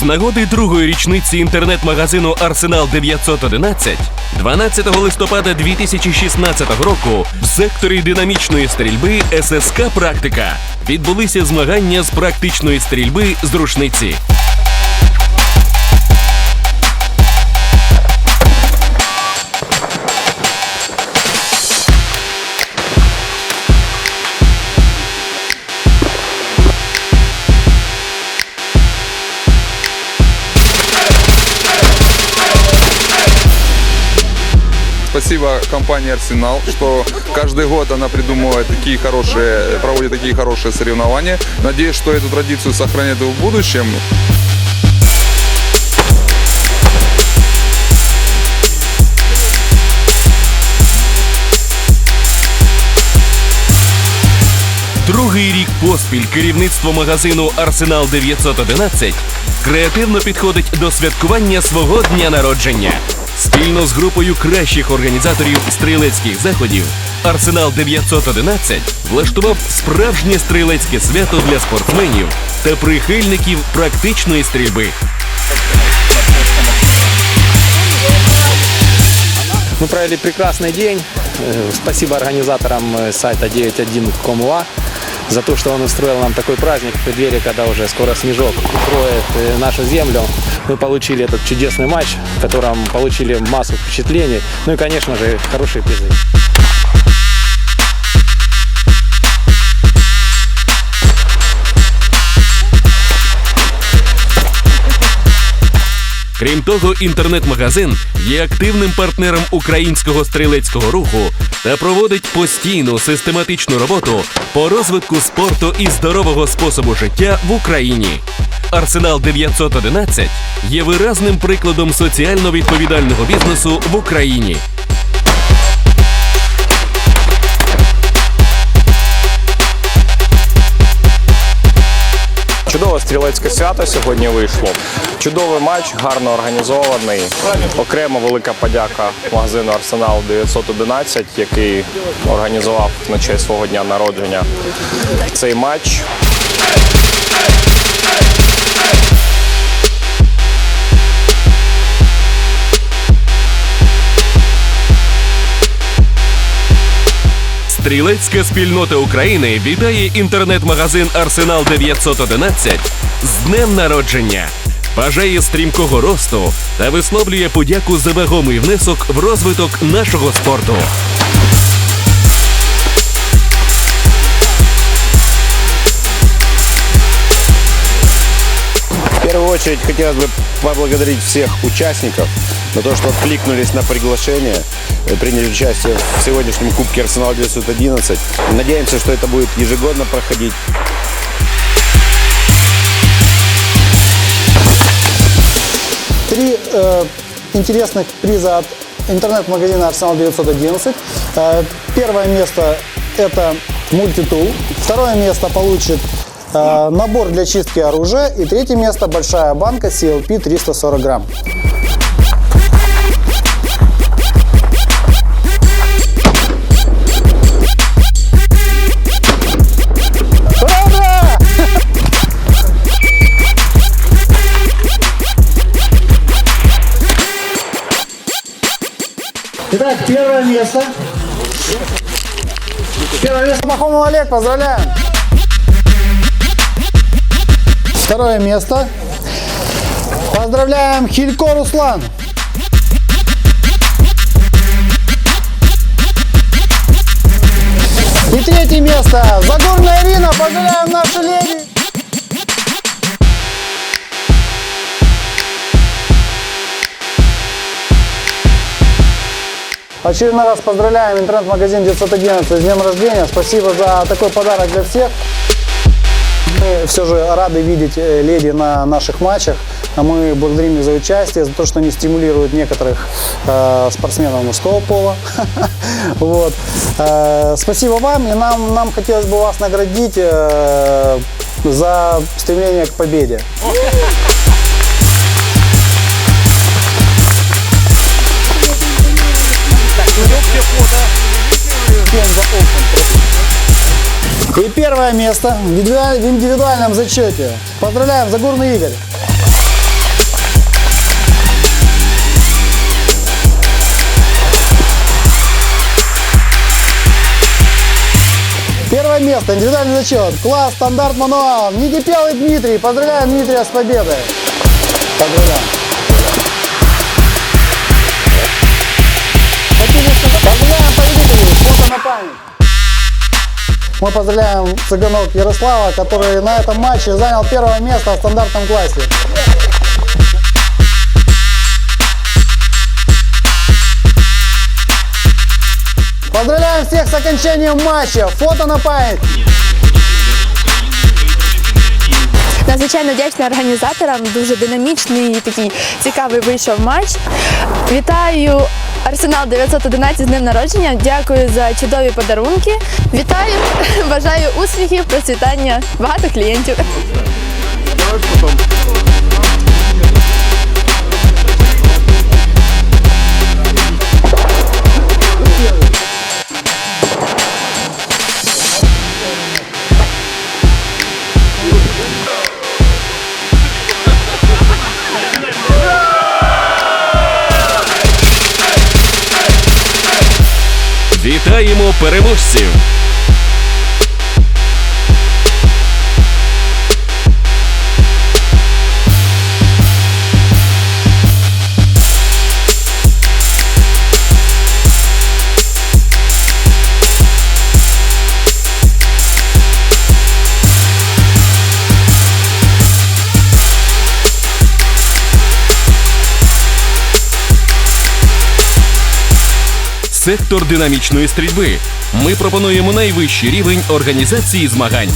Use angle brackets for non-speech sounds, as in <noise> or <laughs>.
З нагоди другої річниці інтернет-магазину Арсенал 911 12 листопада 2016 року в секторі динамічної стрільби ССК Практика відбулися змагання з практичної стрільби з рушниці. Спасибо компании Арсенал, что каждый год она придумывает такие хорошие, проводит такие хорошие соревнования. Надеюсь, что эту традицию сохранят и в будущем. Другий рік поспіль керівництво магазину Арсенал 911 креативно підходить до святкування свого дня народження. Спільно з групою кращих організаторів стрілецьких заходів Арсенал 911 влаштував справжнє стрілецьке свято для спортсменів та прихильників практичної стрільби. Мы провели прекрасный день. Э, Спасибо организаторам э, сайта 91.com.ua за то, что он устроил нам такой праздник в преддверии, когда уже скоро снежок укроет э, нашу землю. Мы получили этот чудесный матч, в котором получили массу впечатлений. Ну и, конечно же, хорошие призы. Крім того, інтернет-магазин є активним партнером українського стрілецького руху та проводить постійну систематичну роботу по розвитку спорту і здорового способу життя в Україні. Арсенал 911 є виразним прикладом соціально відповідального бізнесу в Україні. Чудове стрілецьке свято сьогодні вийшло. Чудовий матч, гарно організований. Окремо велика подяка магазину Арсенал 911, який організував на честь свого дня народження цей матч. Стрілецька спільнота України вітає інтернет-магазин Арсенал 911 з днем народження. Бажає стрімкого росту та висловлює подяку за вагомий внесок в розвиток нашого спорту. Очередь хотелось бы поблагодарить всех участников за то, что откликнулись на приглашение, э, приняли участие в сегодняшнем Кубке Арсенал 911. Надеемся, что это будет ежегодно проходить. Три э, интересных приза от интернет-магазина Арсенал 911. Э, первое место это мультитул. Второе место получит э, набор для чистки оружия. И третье место большая банка CLP 340 грамм. Итак, первое место. Первое место Махомов Олег, поздравляем. Второе место. Поздравляем Хилько Руслан. И третье место. Загорная Ирина, поздравляем нашу леди. Очередной раз поздравляем интернет-магазин 911 с днем рождения. Спасибо за такой подарок для всех. Мы все же рады видеть э, леди на наших матчах. А Мы благодарим их за участие, за то, что они стимулируют некоторых э, спортсменов мужского пола. <laughs> Вот. Э, Спасибо вам, и нам, нам хотелось бы вас наградить э, за стремление к победе. И первое место в индивидуальном зачете. Поздравляем, Загорный Игорь. Первое место, индивидуальный зачет. Класс, стандарт мануал. Никипелый Дмитрий. Поздравляем Дмитрия с победой. Поздравляем. Мы поздравляем цыганок Ярослава, который на этом матче занял первое место в стандартном классе. Поздравляем всех с окончанием матча. Фото на память. Надзвичайно вдячна організаторам. Дуже динамічний і такий цікавий вийшов матч. Вітаю Арсенал 911 з днем народження. Дякую за чудові подарунки. Вітаю, <laughs> бажаю успіхів, процвітання, багато клієнтів. Вітаємо переможців! Сектор динамічної стрільби. Ми пропонуємо найвищий рівень організації змагань.